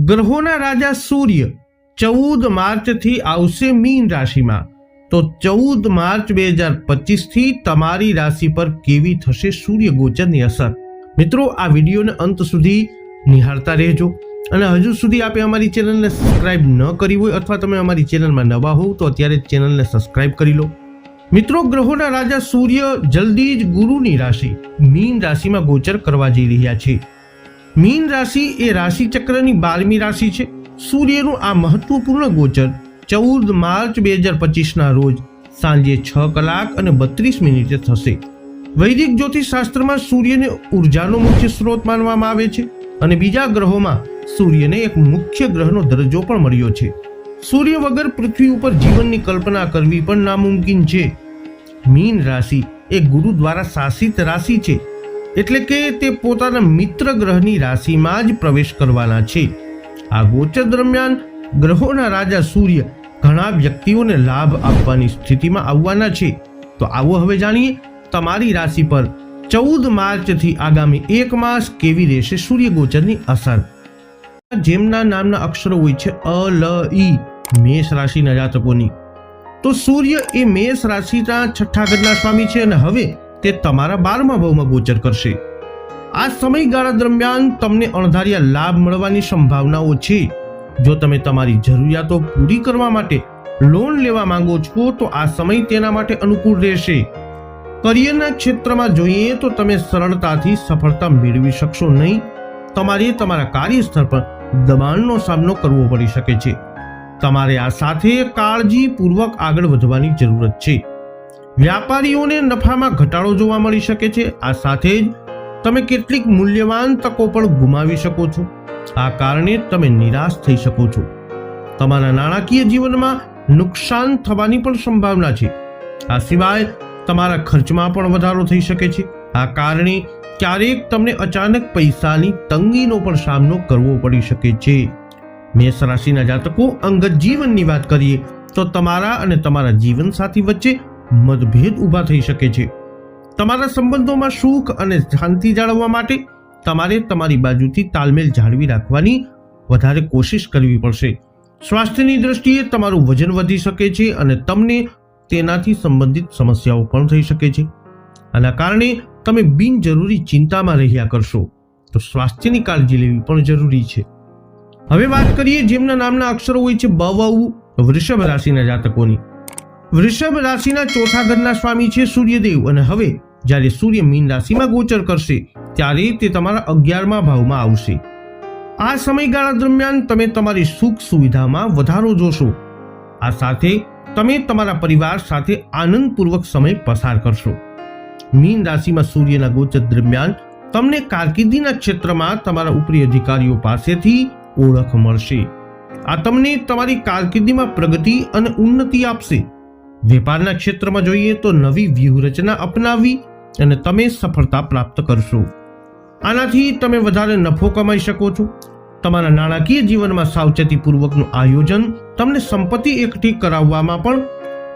ગ્રહોના રાજા સૂર્ય ચૌદ માર્ચથી આવશે મીન રાશિમાં. તો ચૌદ માર્ચ બે હજાર પચીસથી તમારી રાશિ પર કેવી થશે સૂર્ય ગોચરની અસર? મિત્રો, આ વિડીયોને અંત સુધી નિહાળતા રહેજો. અને હજુ સુધી આપે અમારી ચેનલને સબસ્ક્રાઇબ ન કરી હોય અથવા તમે અમારી ચેનલમાં નવા હોવ તો અત્યારે ચેનલને સબસ્ક્રાઇબ કરી લો. મિત્રો, ગ્રહોના રાજા સૂર્ય જલ્દી જ ગુરુની રાશિ, મીન રાશિમાં ગોચર કરવા જઈ રહ્યા છે. મીન રાશિ એ રાશિ ચક્રની બારમી રાશિ છે. સૂર્યનું આ મહત્વપૂર્ણ ગોચર ચૌદ માર્ચ બે હજાર પચીસના રોજ સાંજે છ કલાક અને બત્રીસ મિનિટે થશે. વૈદિક જ્યોતિષશાસ્ત્રમાં સૂર્યને ઉર્જાનો મુખ્ય સ્ત્રોત માનવામાં આવે છે અને બીજા ગ્રહોમાં સૂર્યને એક મુખ્ય ગ્રહનો દરજ્જો પણ મળ્યો છે. સૂર્ય વગર પૃથ્વી ઉપર જીવનની કલ્પના કરવી પણ નામુમકિન છે. મીન રાશિ એ ગુરુ દ્વારા શાસિત રાશિ છે. એટલે કે તે પોતાના મિત્ર ગ્રહની રાશિમાં જ પ્રવેશ કરવાના છે. આ ગોચર દરમિયાન ગ્રહોના રાજા સૂર્ય ઘણા વ્યક્તિઓને લાભ આપવાની સ્થિતિમાં આવવાના છે. તો આવો હવે જાણીએ તમારી રાશિ પર ચૌદ માર્ચથી આગામી એક માસ કેવી રહેશે સૂર્ય ગોચરની અસર? જેમના નામના અક્ષરો હોય છે અ, લ, ઈ, મેષ રાશિના જાતકોની. તો સૂર્ય એ મેષ રાશિના છઠ્ઠા ઘરના સ્વામી છે અને હવે તે તમારા બારમા ભાવમાં ગોચર કરશે. આ સમયગાળા દરમિયાન તમને અણધાર્યા લાભ મળવાની સંભાવનાઓ છે જો તમે તમારી જરૂરિયાતો પૂરી કરવા માટે લોન લેવા માંગો છો, તો આ સમય તેના માટે અનુકૂળ રહેશે. કરિયરના ક્ષેત્રમાં જોઈએ તો તમે સરળતાથી સફળતા મેળવી શકશો નહીં. તમારે તમારા કાર્યસ્થળ પર દબાણનો સામનો કરવો પડી શકે છે. તમારે આ સાથે કાળજીપૂર્વક આગળ વધવાની જરૂરત છે. વ્યાપારીઓને નફામાં ઘટાડો જોવા મળી શકે છે. આ સાથે જ તમે કેટલીક મૂલ્યવાન તકો પણ ગુમાવી શકો છો. આ કારણે તમે નિરાશ થઈ શકો છો. તમારા નાણાકીય જીવનમાં નુકસાન થવાની પણ સંભાવના છે. આ સિવાય તમારા ખર્ચમાં પણ વધારો થઈ શકે છે. આ કારણે ક્યારેક તમને અચાનક પૈસાની તંગીનો પણ સામનો કરવો પડી શકે છે. મેષ રાશિના જાતકો અંગત જીવનની વાત કરીએ તો તમારા અને તમારા જીવનસાથી વચ્ચે મતભેદ ઊભા થઈ શકે છે. તમારા સંબંધોમાં સુખ અને શાંતિ જાળવવા માટે તમારે તમારી બાજુથી તાલમેલ જાળવી રાખવાની વધારે કોશિશ કરવી પડશે. સ્વાસ્થ્યની દ્રષ્ટિએ તમારું વજન વધી શકે છે અને તમને તેનાથી સંબંધિત સમસ્યાઓ પણ થઈ શકે છે. આના કારણે તમે બિનજરૂરી ચિંતામાં રહ્યા કરશો. તો સ્વાસ્થ્યની કાળજી લેવી પણ જરૂરી છે. હવે વાત કરીએ જેમના નામના અક્ષરો હોય છે બ વૃષભ રાશિના જાતકોની. વૃષભ રાશિના ચોથા ઘરના સ્વામી છે સૂર્યદેવ અને હવે જ્યારે સૂર્ય મીન રાશિમાં ગોચર કરશે, ત્યારે તે તમારા અગિયારમા ભાવમાં આવશે. આ સમયગાળા દરમિયાન તમે તમારી સુખ સુવિધામાં વધારો જોશો. આ સાથે તમે તમારા પરિવાર સાથે આનંદપૂર્વક સમય પસાર કરશો. મીન રાશિમાં સૂર્યના ગોચર દરમિયાન તમને કારકિર્દીના ક્ષેત્રમાં તમારા ઉપરી અધિકારીઓ પાસેથી ઓળખ મળશે. આ તમને તમારી કારકિર્દીમાં પ્રગતિ અને ઉન્નતિ આપશે. વેપારના ક્ષેત્રમાં જોઈએ તો નવી વ્યૂહરચના અપનાવી અને તમે સફળતા પ્રાપ્ત કરશો. આનાથી તમે વધારે નફો કમાઈ શકો છો. તમારા નાણાકીય જીવનમાં સાવચેતીપૂર્વકનું આયોજન તમને સંપત્તિ એકઠી કરાવવામાં પણ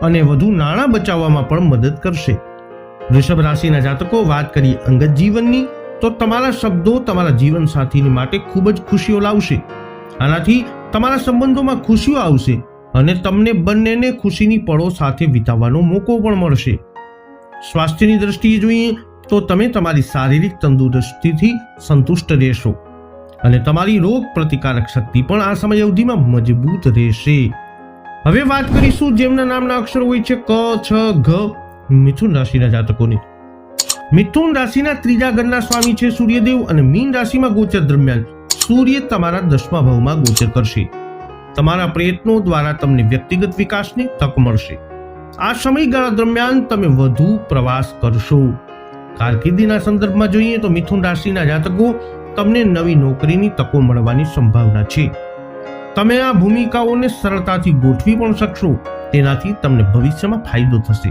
અને વધુ નાણાં બચાવવામાં પણ મદદ કરશે. વૃષભ રાશિના જાતકો, વાત કરીએ અંગત જીવનની, તો તમારા શબ્દો તમારા જીવન સાથીની માટે ખૂબ જ ખુશીઓ લાવશે. આનાથી તમારા સંબંધોમાં ખુશીઓ આવશે. અને તમને બંનેને ખુશીની પળો સાથે વિતાવવાનો મોકો પણ મળશે. સ્વાસ્થ્યની દ્રષ્ટિએ જોઈએ તો તમે તમારી શારીરિક તંદુરસ્તીથી સંતુષ્ટ રહેશો અને તમારી રોગ પ્રતિકારક શક્તિ પણ આ સમય અવધિમાં મજબૂત રહેશે. હવે વાત કરીશું જેમના નામના અક્ષરો હોય છે ક, છ, ઘ, મિથુન રાશિના જાતકોની. મિથુન રાશિના ત્રીજા ઘરના સ્વામી છે સૂર્યદેવ અને મીન રાશિમાં ગોચર દરમિયાન સૂર્ય તમારા દસમા ભાવમાં ગોચર કરશે. તમારા પ્રયત્નો દ્વારા તમને વ્યક્તિગત વિકાસની તક મળશે. આ સમયગાળા દરમિયાન તમે વધુ પ્રવાસ કરશો. કારકિર્દીના સંદર્ભમાં જોઈએ તો મિથુન રાશિના જાતકો તમને નવી નોકરીની તકો મળવાની સંભાવના છે. તમે આ ભૂમિકાઓને સરળતાથી ગોઠવી પણ શકશો. તેનાથી તમને ભવિષ્યમાં ફાયદો થશે.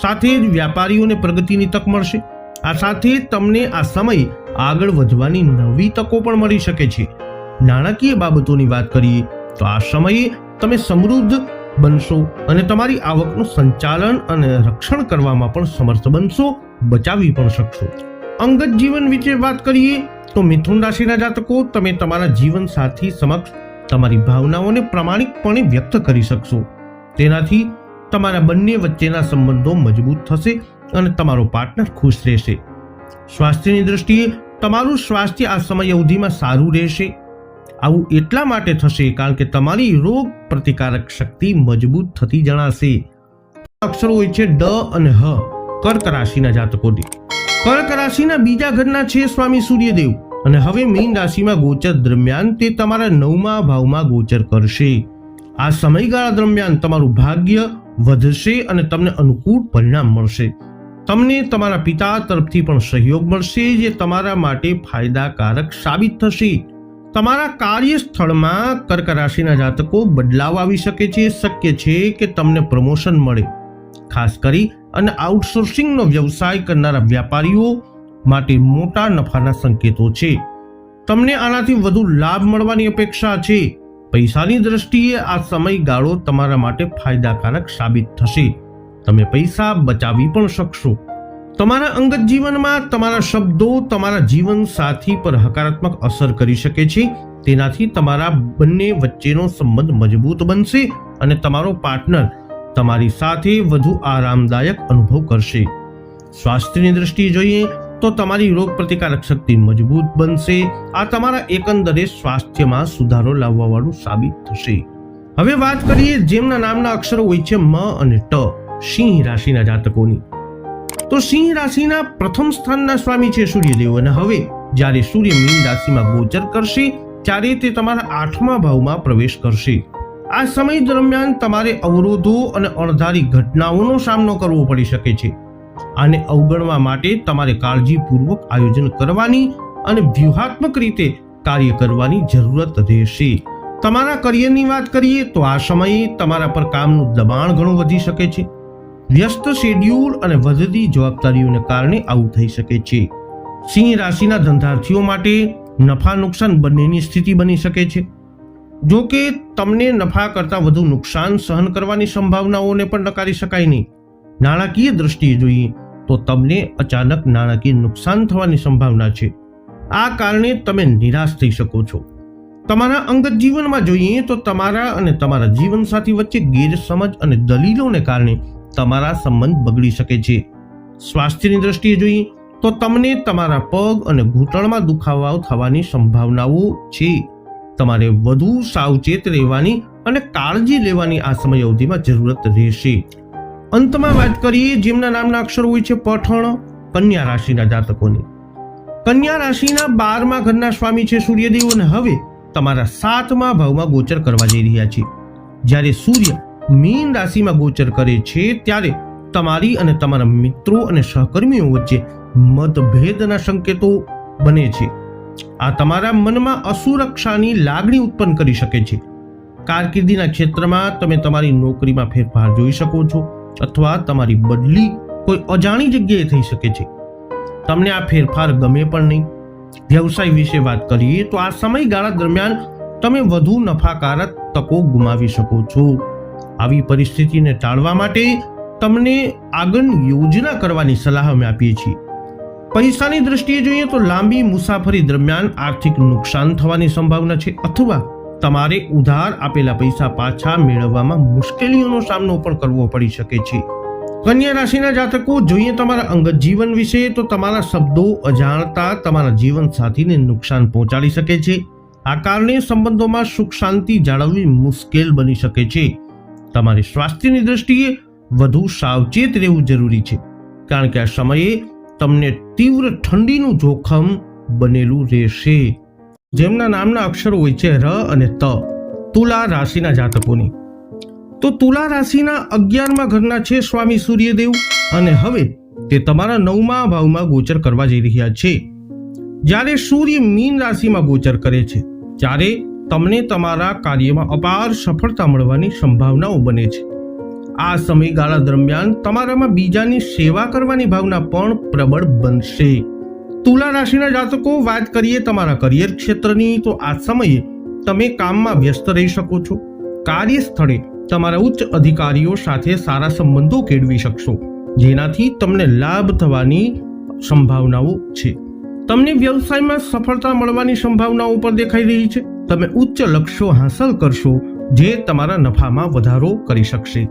સાથે જ વ્યાપારીઓને પ્રગતિની તક મળશે. આ સાથે તમને આ સમય આગળ વધવાની નવી તકો પણ મળી શકે છે. નાણાકીય બાબતોની વાત કરીએ તો આ સમયે તમે સમૃદ્ધ બનશો અને તમારી આવકનું સંચાલન અને રક્ષણ કરવામાં પણ સમર્થ બનશો, બચાવી પણ શકશો. અંગત જીવન વિશે વાત કરીએ તો મિથુન રાશિના જાતકો તમે તમારા જીવન સાથી સમક્ષ તમારી ભાવનાઓને પ્રામાણિકપણે વ્યક્ત કરી શકશો. તેનાથી તમારા બંને વચ્ચેના સંબંધો મજબૂત થશે અને તમારો પાર્ટનર ખુશ રહેશે. સ્વાસ્થ્યની દ્રષ્ટિએ તમારું સ્વાસ્થ્ય આ સમય અવધિમાં સારું રહેશે. આવું એટલા માટે થશે કારણ કે તમારી રોગ પ્રતિકારક શક્તિ મજબૂત થતી જણાશે. અક્ષરો હોય છે ડ અને હ. કર્ક રાશિના જાતકોની કર્ક રાશિના બીજા ઘરના છે સ્વામી સૂર્યદેવ. અને હવે મીન રાશિમાં ગોચર દરમિયાન તે તમારા નવમા ભાવમાં ગોચર કરશે. આ સમયગાળા દરમિયાન તમારું ભાગ્ય વધશે અને તમને અનુકૂળ પરિણામ મળશે. તમને તમારા પિતા તરફથી પણ સહયોગ મળશે જે તમારા માટે ફાયદાકારક સાબિત થશે. તમારા કાર્યસ્થળમાં કર્ક રાશિના જાતકો બદલાવ આવી શકે છે, શક્ય છે કે તમને પ્રમોશન મળે. ખાસ કરી અને આઉટસોર્સિંગનો વ્યવસાય કરનારા વ્યાપારીઓ માટે મોટા નફાના સંકેતો છે. તમને આનાથી વધુ લાભ મળવાની અપેક્ષા છે. પૈસાની દ્રષ્ટિએ આ સમયગાળો તમારા માટે ફાયદાકારક સાબિત થશે. તમે પૈસા બચાવી પણ શકશો. તમારા અંગત જીવનમાં તમારા શબ્દો તમારા જીવન સાથી પર હકારાત્મક અસર કરી શકે છે. તેનાથી તમારા બંને વચ્ચેનો સંબંધ મજબૂત બનશે અને તમારો પાર્ટનર તમારી સાથે વધુ આરામદાયક અનુભવ કરશે. સ્વાસ્થ્યની દ્રષ્ટિએ જોઈએ તો તમારી રોગ પ્રતિકારક શક્તિ મજબૂત બનશે. આ તમારા એકંદરે સ્વાસ્થ્યમાં સુધારો લાવવાવાળું સાબિત થશે. હવે વાત કરીએ જેમના નામના અક્ષરો હોય છે મ અને ટ. સિંહ રાશિના જાતકોની. તો સિંહ રાશિના પ્રથમ સ્થાનના સ્વામી છે સૂર્યદેવ. અને હવે જ્યારે સૂર્ય મીન રાશિમાં ગોચર કરશે, ત્યારે તે તમારા આઠમા ભાવમાં પ્રવેશ કરશે. આ સમય દરમિયાન તમારે અવરોધો અને અણધારી ઘટનાઓનો સામનો કરવો પડી શકે છે. આને અવગણવા માટે તમારે કાળજીપૂર્વક આયોજન કરવાની અને વ્યૂહાત્મક રીતે કાર્ય કરવાની જરૂરત રહેશે. તમારા કરિયરની વાત કરીએ તો આ સમયે તમારા પર કામનું દબાણ ઘણું વધી શકે છે. વ્યસ્ત શેડ્યુલ અને વધતી જવાબદારીઓને કારણે આવું થઈ શકે છે. સિંહ રાશિના ધંધાર્થીઓ માટે નફા નુકસાન બંનેની સ્થિતિ બની શકે છે. જો કે તમને નફા કરતાં વધુ નુકસાન સહન કરવાની સંભાવનાઓને પણ નકારી શકાય નહીં. નાણાકીય દ્રષ્ટિએ જોઈએ તો તમને અચાનક નાણાકીય નુકસાન થવાની સંભાવના છે. આ કારણે તમે નિરાશ થઈ શકો છો. તમારા અંગત જીવનમાં જોઈએ તો તમારા અને તમારા જીવનસાથી વચ્ચે ગેરસમજ અને દલીલોને કારણે તમારા સંબંધ બગડી શકે છે. સ્વાસ્થ્યની દ્રષ્ટિએ જોઈએ તો તમને તમારા પગ અને ઘૂંટણમાં દુખાવાઓ થવાની સંભાવનાઓ છે. તમારે વધુ સાવચેત રહેવાની અને કાળજી લેવાની આ સમય અવધિમાં જરૂરત રહેશે. અંતમાં વાત કરીએ જેમના નામના અક્ષરો હોય છે પઠણ, કન્યા રાશિના જાતકોની. કન્યા રાશિના બારમા ઘરના સ્વામી છે સૂર્યદેવ અને હવે તમારા સાતમા ભાવમાં ગોચર કરવા જઈ રહ્યા છે. જ્યારે સૂર્ય મીન રાશિમાં ગોચર કરે છે, ત્યારે તમારી અને તમારા મિત્રો અને સહકર્મીઓ વચ્ચે મતભેદના સંકેતો બને છે. આ તમારા મનમાં અસુરક્ષાની લાગણી ઉત્પન્ન કરી શકે છે. કારકિર્દીના ક્ષેત્રમાં તમે તમારી નોકરીમાં ફેરફાર જોઈ શકો છો, અથવા તમારી બદલી કોઈ અજાણી જગ્યાએ થઈ શકે છે. તમને આ ફેરફાર ગમે પણ નહીં. વ્યવસાય વિશે વાત કરીએ તો આ સમયગાળા દરમિયાન તમે વધુ નફાકારક તકો ગુમાવી શકો છો. આવી પરિસ્થિતિને ટાળવા માટે તમને આગળ યોજના કરવાની સલાહ અમે આપીએ છીએ. પૈસાની દ્રષ્ટિએ જોઈએ તો લાંબી મુસાફરી દરમિયાન આર્થિક નુકસાન થવાની સંભાવના છે અથવા તમારે ઉધાર આપેલા પૈસા પાછા મેળવવામાં મુશ્કેલીઓનો સામનો પણ કરવો પડી શકે છે. કન્યા રાશિના જાતકો, જોઈએ તમારા અંગત જીવન વિશે તો તમારા શબ્દો અજાણતા તમારા જીવન સાથીને નુકસાન પહોંચાડી શકે છે. આ કારણે સંબંધોમાં સુખ શાંતિ જાળવવી મુશ્કેલ બની શકે છે. તમારી સ્વાસ્થ્યની દ્રષ્ટિએ વધુ સાવચેત રહેવું જરૂરી છે. કારણ કે આ સમયે તમને તીવ્ર ઠંડીનું જોખમ બનેલું રહેશે. જેમના નામના અક્ષરો હોય છે ર અને ત. તુલા રાશિના જાતકોની. તો તુલા રાશિના અગિયારમા ઘરના છે સ્વામી સૂર્યદેવ અને હવે તે તમારા નવમા ભાવમાં ગોચર કરવા જઈ રહ્યા છે. જ્યારે સૂર્ય મીન રાશિમાં ગોચર કરે છે, ત્યારે તમને તમારા કાર્યમાં અપાર સફળતા મળવાની સંભાવનાઓ બને છે. આ સમયગાળા દરમિયાન તમારામાં બીજાની સેવા કરવાની ભાવના પણ પ્રબળ બનશે. તુલા રાશિના જાતકો, વાત કરીએ તમારા કરિયર ક્ષેત્રની, તો આ સમયે તમે કામમાં વ્યસ્ત રહી શકો છો. કાર્યસ્થળે તમારા ઉચ્ચ અધિકારીઓ સાથે સારા સંબંધો કેળવી શકશો. જેનાથી તમને લાભ થવાની સંભાવનાઓ છે. તમને વ્યવસાયમાં સફળતા મળવાની સંભાવનાઓ પણ દેખાઈ રહી છે. તમે ઉચ્ચ લક્ષ્યો હાંસલ કરશો, જે તમારા નફામાં વધારો કરી શકશે.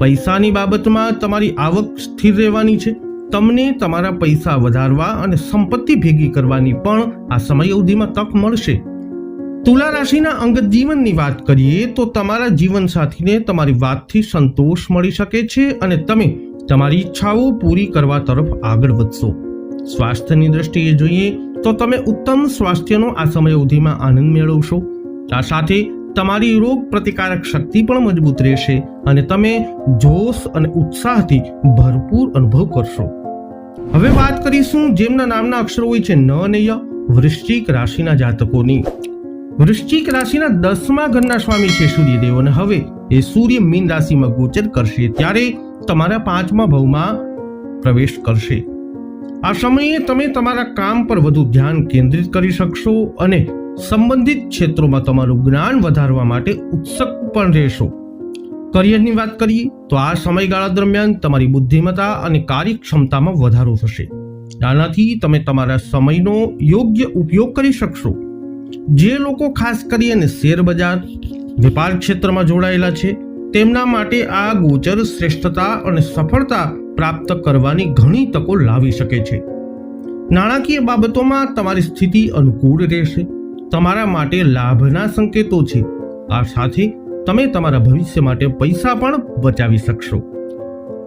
પૈસાની બાબતમાં તમારી આવક સ્થિર રહેવાની છે. તમને તમારા પૈસા વધારવા અને સંપત્તિ ભેગી કરવાની પણ આ સમય અવધિમાં તક મળશે. તુલા રાશિના અંગત જીવનની વાત કરીએ તો તમારા જીવનસાથીને તમારી વાતથી સંતોષ મળી શકે છે અને તમે તમારી ઈચ્છાઓ પૂરી કરવા તરફ આગળ વધશો. સ્વાસ્થ્યની દ્રષ્ટિએ જોઈએ તો તમે ઉત્તમ સ્વાસ્થ્યનો આ સમય અવધિમાં આનંદ મેળવશો. આ સાથે તમારી રોગ પ્રતિકારક શક્તિ પણ મજબૂત રહેશે અને તમે જોશ અને ઉત્સાહથી ભરપૂર અનુભવ કરશો. હવે વાત કરીશું જેમના નામના અક્ષરો હોય છે ન અને ય, વૃશ્ચિક રાશિના જાતકોની. વૃશ્ચિક રાશિના દસમા ઘરના સ્વામી છે સૂર્યદેવ અને હવે એ સૂર્ય મીન રાશિમાં ગોચર કરશે ત્યારે તમારા પાંચમા ભાવમાં પ્રવેશ કરશે. આ સમયે તમે તમારા કામ પર વધુ ધ્યાન કેન્દ્રિત કરી શકશો અને સંબંધિત ક્ષેત્રોમાં તમારું જ્ઞાન વધારવા માટે ઉત્સુક પણ રહેશો. કરિયરની વાત કરીએ, તો આ સમયગાળા દરમિયાન તમારી બુદ્ધિમત્તા અને કાર્યક્ષમતામાં વધારો થશે. આનાથી તમે તમારા સમયનો યોગ્ય ઉપયોગ કરી શકશો. જે લોકો ખાસ કરીને શેર બજાર, વેપાર ક્ષેત્રમાં જોડાયેલા છે, તેમના માટે આ ગોચર શ્રેષ્ઠતા અને સફળતા પ્રાપ્ત કરવાની ઘણી તકો લાવી શકે છે. નાણાકીય બાબતોમાં તમારી સ્થિતિ અનુકૂળ રહેશે. તમારા માટે લાભના સંકેતો છે. આ સાથે તમે તમારા ભવિષ્ય માટે પૈસા પણ બચાવી શકશો.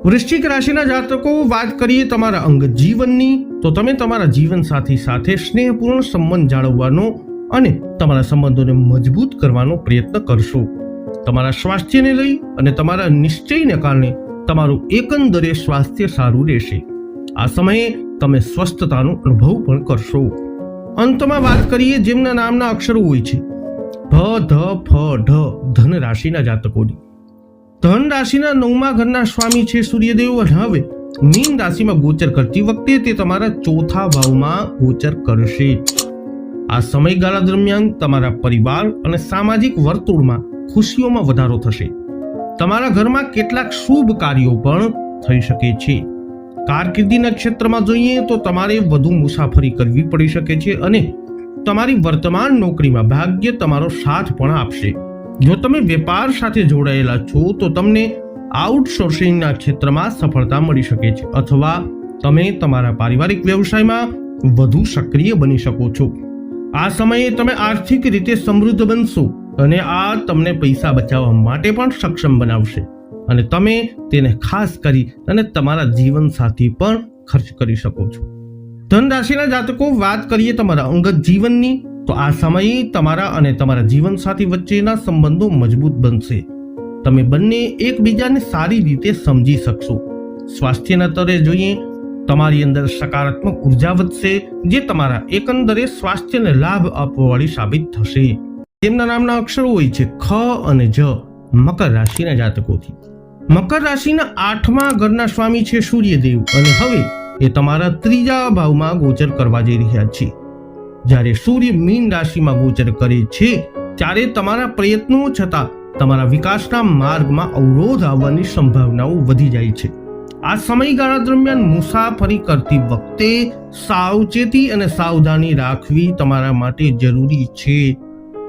વૃશ્ચિક રાશિના જાતકો, વાત કરીએ તમારા અંગત જીવનની, તો તમે તમારા જીવન સાથી સાથે સ્નેહપૂર્ણ સંબંધ જાળવવાનો અને તમારા સંબંધોને મજબૂત કરવાનો પ્રયત્ન કરશો. તમારા સ્વાસ્થ્યને લઈ અને તમારા નિશ્ચયને કારણે તમારું એકંદરે સ્વાસ્થ્ય સારું રહેશે. આ સમયે તમે સ્વસ્થતાનો અનુભવ પણ કરશો. અંતમાં વાત કરીએ જેમના નામના અક્ષરો હોય છે. ભ ધ, ફ, ઢ, ધન રાશિના જાતકોની. ધન રાશિના નવમા ઘરના સ્વામી છે સૂર્યદેવ હવે મીન રાશિમાં ગોચર કરતી વખતે તે તમારા ચોથા ભાવમાં ગોચર કરશે. આ સમયગાળા દરમિયાન તમારા પરિવાર અને સામાજિક વર્તુળમાં ખુશીઓમાં વધારો થશે. તમારા ઘરમાં કેટલાક શુભ કાર્યો પણ થઈ શકે છે. કારકિર્દીના ક્ષેત્રમાં જોઈએ તો તમારે વધુ મુસાફરી કરવી પડી શકે છે અને તમારી વર્તમાન નોકરીમાં ભાગ્ય તમારો સાથ પણ આપશે. જો તમે વેપાર સાથે જોડાયેલા છો, તો તમને આઉટસોર્સિંગના ક્ષેત્રમાં સફળતા મળી શકે છે અથવા તમે તમારા પારિવારિક વ્યવસાયમાં વધુ સક્રિય બની શકો છો. આ સમયે તમે આર્થિક રીતે સમૃદ્ધ બનશો. અને આ તમને પૈસા બચાવવા માટે પણ સક્ષમ બનાવશે. અને તમે તેને ખાસ કરી અને તમારા જીવનસાથી પણ ખર્ચ કરી શકો છો. ધન રાશિના જાતકો, વાત કરીએ તમારા અંગત જીવનની, તો આ સમયે તમારા અને તમારા જીવનસાથી વચ્ચેના સંબંધો મજબૂત બનશે. તમે બંને એકબીજાને સારી રીતે સમજી શકશો. સ્વાસ્થ્યના તરે જોઈએ, તમારી અંદર સકારાત્મક ઊર્જા વધશે, જે તમારા એકંદરે સ્વાસ્થ્યને લાભ આપવાવાળી સાબિત થશે. તેમના નામના અક્ષરો હોય છે ખ અને જ. મકર રાશિના જાતકોથી. મકર રાશિના આઠમા ઘરના સ્વામી છે સૂર્યદેવ અને હવે એ તમારા ત્રીજા ભાવમાં ગોચર કરવા જઈ રહ્યા છે. જ્યારે સૂર્ય મીન રાશિમાં ગોચર કરે છે, ત્યારે તમારા પ્રયત્નો છતાં તમારા વિકાસના માર્ગમાં અવરોધ આવવાની સંભાવનાઓ વધી જાય છે. આ સમયગાળા દરમિયાન મુસાફરી કરતી વખતે સાવચેતી અને સાવધાની રાખવી તમારા માટે જરૂરી છે.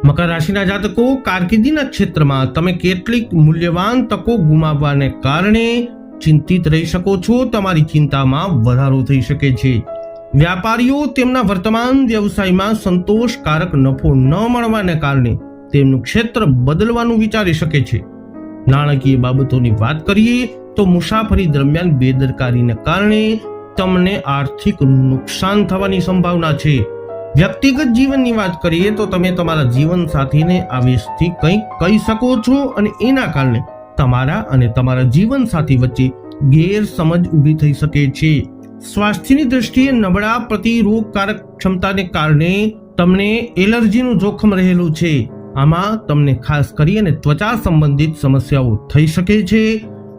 મકર રાશિના જાતકો કારકિર્દીના ક્ષેત્રમાં તમે કેટલીક મૂલ્યવાન તકો ગુમાવવાને કારણે ચિંતિત રહી શકો છો. તમારી ચિંતામાં વધારો થઈ શકે છે. વ્યાપારીઓ તેમના વર્તમાન વ્યવસાયમાં સંતોષકારક નફો ન મળવાને કારણે તેમનું ક્ષેત્ર બદલવાનું વિચારી શકે છે. નાણાકીય બાબતોની વાત કરીએ તો મુસાફરી દરમિયાન બેદરકારીને કારણે તમને આર્થિક નુકસાન થવાની સંભાવના છે. વ્યક્તિગત જીવનની વાત કરીએ તો તમે તમારા જીવન સાથીને આવેશથી કંઈક કહી શકો છો અને એના કારણે તમારા અને તમારા જીવન સાથી વચ્ચે ગેરસમજ ઊભી થઈ શકે છે. સ્વાસ્થ્યની દ્રષ્ટિએ નબળા પ્રતિરોગકારક ક્ષમતાને કારણે તમને એલર્જીનું જોખમ રહેલું છે. આમાં તમને ખાસ કરી અને ત્વચા સંબંધિત સમસ્યાઓ થઈ શકે છે.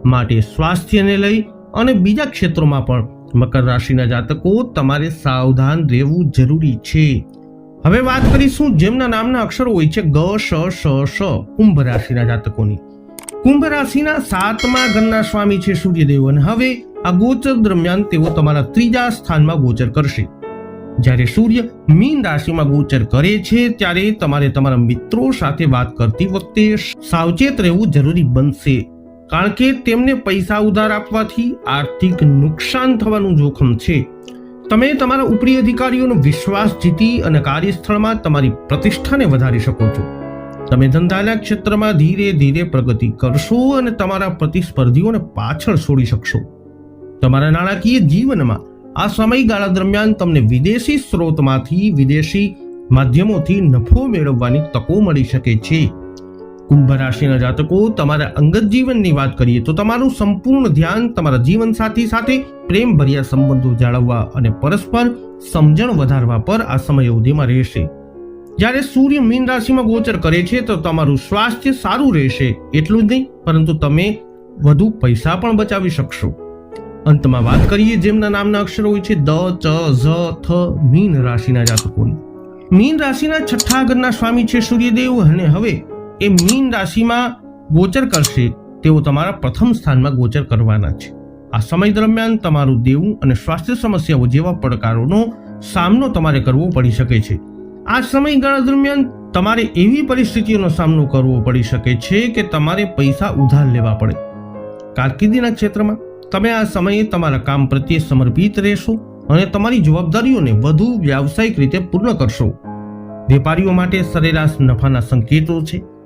માટે સ્વાસ્થ્યને લઈ અને બીજા ક્ષેત્રોમાં પણ મકર રાશિના જાતકો, તમારે સાવધાન રહેવું જરૂરી છે. હવે વાત કરીશું જેમના નામના અક્ષરો હોય છે, ગ, શ શ શ, કુંભ રાશિના જાતકોની. કુંભ રાશિના સાતમા ઘરના સ્વામી છે સૂર્યદેવ અને હવે આ ગોચર દરમિયાન તેઓ તમારા ત્રીજા સ્થાનમાં ગોચર કરશે. જ્યારે સૂર્ય મીન રાશિમાં ગોચર કરે છે, ત્યારે તમારે તમારા મિત્રો સાથે વાત કરતી વખતે સાવચેત રહેવું જરૂરી બનશે. કારણ કે તેમને પૈસા ઉધાર આપવાથી આર્થિક નુકસાન થવાનું જોખમ છે. તમે તમારા ઉપરી અધિકારીઓનો વિશ્વાસ જીતી અને કાર્યસ્થળમાં તમારી પ્રતિષ્ઠાને વધારી શકો છો. તમે ધંધાના ક્ષેત્રમાં ધીરે ધીરે પ્રગતિ કરશો અને તમારા પ્રતિસ્પર્ધીઓને પાછળ છોડી શકશો. તમારા નાણાકીય જીવનમાં આ સમયગાળા દરમિયાન તમને વિદેશી સ્ત્રોતમાંથી વિદેશી માધ્યમોથી નફો મેળવવાની તકો મળી શકે છે. કુંભ રાશિના જાતકો, તમારા અંગત જીવનની વાત કરીએ તો તમારું સંપૂર્ણ ધ્યાન તમારા જીવનસાથી સાથે પ્રેમ ભર્યા સંબંધો જાળવવા અને પરસ્પર સમજણ વધારવા પર આ સમય અવધિમાં રહેશે. જ્યારે સૂર્ય મીન રાશિમાં ગોચર કરે છે તો તમારું સ્વાસ્થ્ય સારું રહેશે, એટલું જ નહીં, પરંતુ તમે વધુ પૈસા પણ બચાવી શકશો. અંતમાં વાત કરીએ જેમના નામના અક્ષરો હોય છે, દ, ચ, ઝ, થ, મીન રાશિના જાતકોની. મીન રાશિના છઠ્ઠા ઘરના સ્વામી છે સૂર્યદેવ અને હવે એ મીન રાશિમાં ગોચર કરશે, તેઓ તમારા પ્રથમ સ્થાનમાં ગોચર કરવાના છે. આ સમય દરમિયાન તમારું દેવું અને સ્વાસ્થ્ય સમસ્યાઓ જેવા પડકારોનો સામનો તમારે કરવો પડી શકે છે. આ સમયગાળા દરમિયાન તમારે એવી પરિસ્થિતિઓનો સામનો કરવો પડી શકે છે કે તમારે પૈસા ઉધાર લેવા પડે. કારકિર્દીના ક્ષેત્રમાં તમે આ સમયે તમારા કામ પ્રત્યે સમર્પિત રહેશો અને તમારી જવાબદારીઓને વધુ વ્યાવસાયિક રીતે પૂર્ણ કરશો. વેપારીઓ માટે સરેરાશ નફાના સંકેતો છે.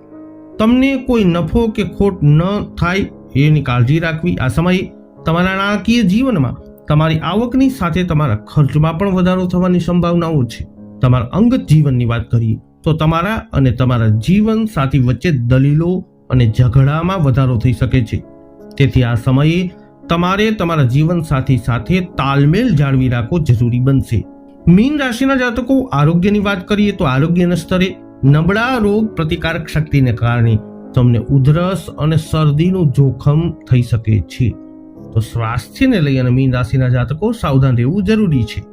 તમને કોઈ નફો કે ખોટ ન થાય એની કાળજી રાખવી. આ સમયે તમારા નાણાકીય જીવનમાં તમારી આવકની સાથે તમારા ખર્ચમાં પણ વધારો થવાની સંભાવનાઓ છે. તમારા અંગત જીવનની વાત કરીએ તો તમારા અને તમારા જીવન સાથી વચ્ચે દલીલો અને ઝઘડામાં વધારો થઈ શકે છે. તેથી આ સમયે તમારે તમારા જીવન સાથી સાથે તાલમેલ જાળવી રાખવો જરૂરી બનશે. મીન રાશિના જાતકો આરોગ્યની વાત કરીએ તો આરોગ્યના સ્તરે નબળા રોગ પ્રતિકારક શક્તિને કારણે તમને ઉધરસ અને શરદીનું જોખમ થઈ શકે છે. તો સ્વાસ્થ્યને લઈ અને મીન રાશિના જાતકો સાવધાન રહેવું જરૂરી છે.